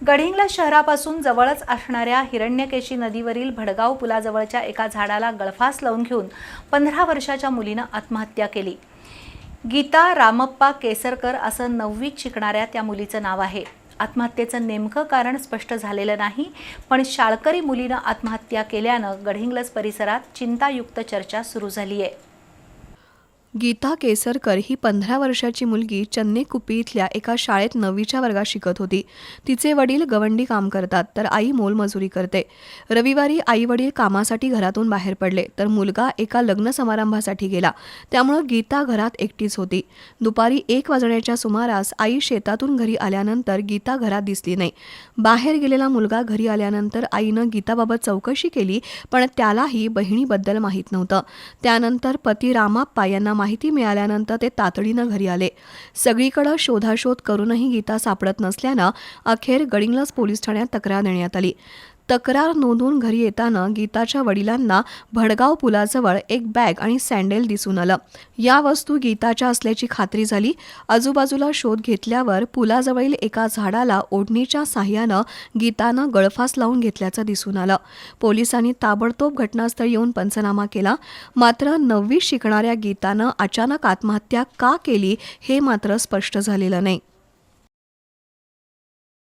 गडिंग्लज शहरापासून जवळच असणाऱ्या हिरण्यकेशी नदीवरील भडगाव पुलाजवळच्या एका झाडाला गळफास लावून घेऊन पंधरा वर्षाच्या मुलीनं आत्महत्या केली. गीता रामप्पा केसरकर असं नववीत शिकणाऱ्या त्या मुलीचं नाव आहे. आत्महत्येचं नेमकं कारण स्पष्ट झालेलं नाही पण शाळकरी मुलीनं आत्महत्या केल्यानं गडिंग्लज परिसरात चिंतायुक्त चर्चा सुरू झाली आहे गीता केसरकर ही पंधरा वर्षाची मुलगी चन्नेकुपी इथल्या एका शाळेत नववीच्या वर्गात शिकत होती. तिचे वडील गवंडी काम करतात तर आई मोलमजुरी करते. रविवारी आई वडील कामासाठी घरातून बाहेर पडले तर मुलगा एका लग्न समारंभासाठी गेला. त्यामुळं गीता घरात एकटीच होती. दुपारी एक वाजण्याच्या सुमारास आई शेतातून घरी आल्यानंतर गीता घरात दिसली नाही. बाहेर गेलेला मुलगा घरी आल्यानंतर आईनं गीताबाबत चौकशी केली पण त्यालाही बहिणीबद्दल माहीत नव्हतं. त्यानंतर पती रामाप्पा यांना माहिती मिळाल्यानंतर ते तातडीनं घरी आले. सगळीकडे शोधाशोध करूनही गीता सापडत नसल्यानं अखेर गडिंग्लज पोलीस ठाण्यात तक्रार देण्यात आली. तक्रार नोंदवून घरी येताना गीताच्या वडिलांना भडगाव पुलाजवळ एक बॅग आणि सँडेल दिसून आलं. या वस्तू गीताच्या असल्याची खात्री झाली. आजूबाजूला शोध घेतल्यावर पुलाजवळील एका झाडाला ओढणीच्या साह्यानं गीतानं गळफास लावून घेतल्याचं दिसून आलं. पोलिसांनी ताबडतोब घटनास्थळी येऊन पंचनामा केला. मात्र नववी शिकणाऱ्या गीतानं अचानक आत्महत्या का केली हे मात्र स्पष्ट झालेलं नाही.